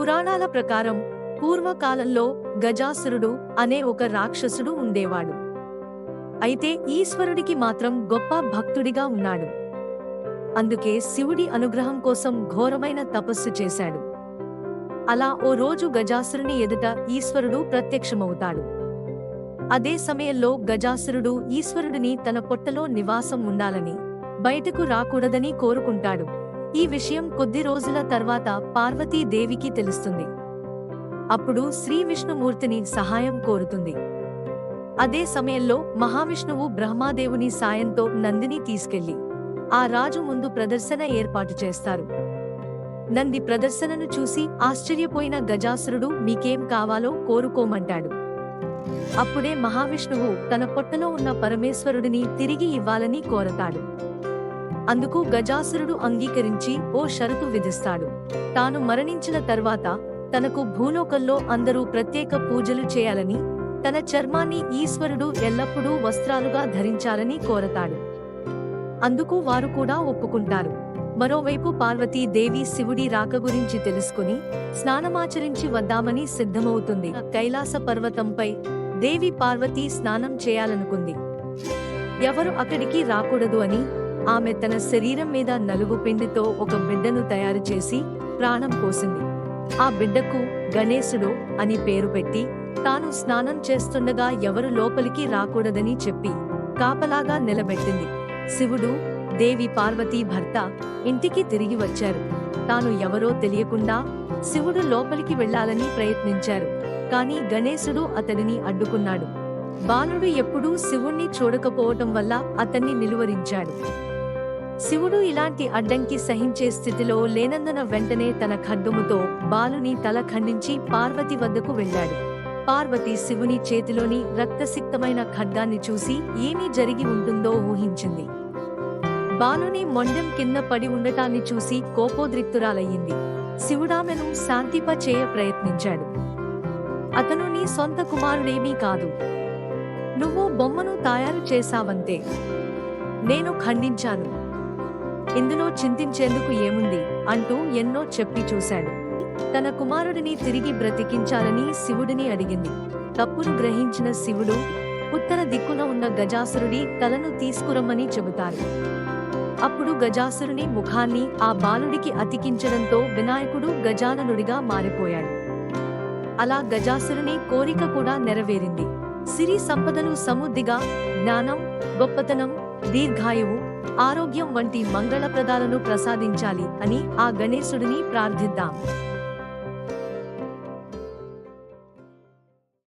పురాణాల ప్రకారం పూర్వకాలంలో గజాసురుడు అనే ఒక రాక్షసుడు ఉండేవాడు. అయితే ఈశ్వరుడికి మాత్రం గొప్ప భక్తుడిగా ఉన్నాడు. అందుకే శివుడి అనుగ్రహం కోసం ఘోరమైన తపస్సు చేశాడు. అలా ఓ రోజు గజాసురుని ఎదుట ఈశ్వరుడు ప్రత్యక్షమవుతాడు. అదే సమయంలో గజాసురుడు ఈశ్వరుడిని తన పొట్టలో నివాసం ఉండాలని బయటకు రాకూడదని కోరుకుంటాడు. ఈ విషయం కొద్ది రోజుల తర్వాత పార్వతీదేవికి తెలుస్తుంది. అప్పుడు శ్రీ విష్ణుమూర్తిని సహాయం కోరుతుంది. అదే సమయంలో మహావిష్ణువు బ్రహ్మాదేవుని సాయంతో నందిని తీసుకెళ్ళి ఆ రాజు ముందు ప్రదర్శన ఏర్పాటు చేస్తారు. నంది ప్రదర్శనను చూసి ఆశ్చర్యపోయిన గజాసురుడు మీకేం కావాలో కోరుకోమంటాడు. అప్పుడే మహావిష్ణువు తన పొట్టలో ఉన్న పరమేశ్వరుడిని తిరిగి ఇవ్వాలని కోరతాడు. అందుకు గజాసురుడు అంగీకరించి ఓ షరతు విధిస్తాడు. తాను మరణించిన తర్వాత తనకు భూలోకంలో అందరూ ప్రత్యేక పూజలు చేయాలని తన చర్మాన్ని ఈశ్వరుడు ఎల్లప్పుడూ వస్త్రాలుగా ధరించాలని కోరతాడు. అందుకు వారు కూడా ఒప్పుకుంటారు. మరోవైపు పార్వతీ దేవి శివుడి రాక గురించి తెలుసుకుని స్నానమాచరించి వద్దామని సిద్ధమవుతుంది. కైలాస పర్వతంపై దేవి పార్వతీ స్నానం చేయాలనుకుంది. ఎవరు అక్కడికి రాకూడదు అని ఆమె తన శరీరం మీద నలుగు పిండితో ఒక బిడ్డను తయారు చేసి ప్రాణం పోసింది. ఆ బిడ్డకు గణేశుడు అని పేరు పెట్టి తాను స్నానం చేస్తుండగా ఎవరు లోపలికి రాకూడదని చెప్పి కాపలాగా నిలబెట్టింది. శివుడు దేవి పార్వతీ భర్త ఇంటికి తిరిగి వచ్చారు. తాను ఎవరో తెలియకుండా శివుడు లోపలికి వెళ్ళాలని ప్రయత్నించారు. కాని గణేశుడు అతడిని అడ్డుకున్నాడు. బాలుడు ఎప్పుడూ శివుణ్ణి చూడకపోవటం వల్ల అతన్ని నిలువరించాడు. శివుడు ఇలాంటి అడ్డంకి సహించే స్థితిలో లేనందున వెంటనే తన ఖడ్గముతో బాలుని తల ఖండించి పార్వతి వద్దకు వెళ్ళాడు. పార్వతి శివుని చేతిలోని రక్తసిక్తమైన ఖడ్గాన్ని చూసి ఏమీ జరిగి ఉంటుందో ఊహించింది. బాలుని మొండెం కింద పడి ఉండటాన్ని చూసి కోపోద్రిక్తురాలయ్యింది. శివుడామెను శాంతిప చేయ ప్రయత్నించాడు. అతను నీ సొంత కుమారుడేమీ కాదు. నువ్వు బొమ్మను తయారు చేశావంతే. నేను ఖండించాను. ఇందులో చింతించేందుకు ఏముంది? అంటూ ఎన్నో చెప్పి చూశాడు. తన కుమారుడిని తిరిగి బ్రతికించాలని శివుడిని అడిగింది. తప్పును గ్రహించిన శివుడు ఉత్తర దిక్కున ఉన్న గజాసురుడి తలను తీసుకురమ్మని చెబుతారు. అప్పుడు గజాసురుని ముఖాన్ని ఆ బాలుడికి అతికించడంతో వినాయకుడు గజాననుడిగా మారిపోయాడు. అలా గజాసురుని కోరిక కూడా నెరవేరింది. సిరి సంపదలు సముద్దిగా జ్ఞానం గొప్పతనం దీర్ఘాయువు ఆరోగ్యం వంటి మంగళప్రదాలను ప్రసాదించాలి అని ఆ గణేశుడిని ప్రార్థిద్దాం.